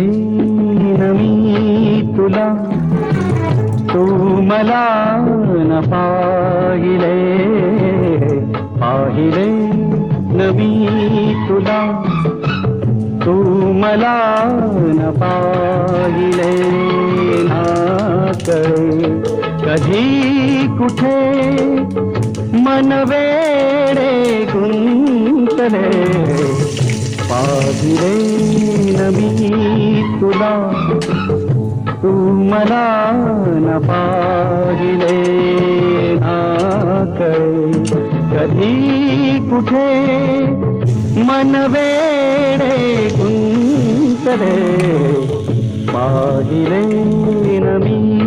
म्हणले मी तुला तू मला न पाहिले पाहिले न मी तुला तू मला न पाहिले ना कधी कुठे मन वेडे गुंतले पाहिले न मी मला तू मला न पाहिले ना कधी कुठे मन वेडे गुंतले पाहिले न मी.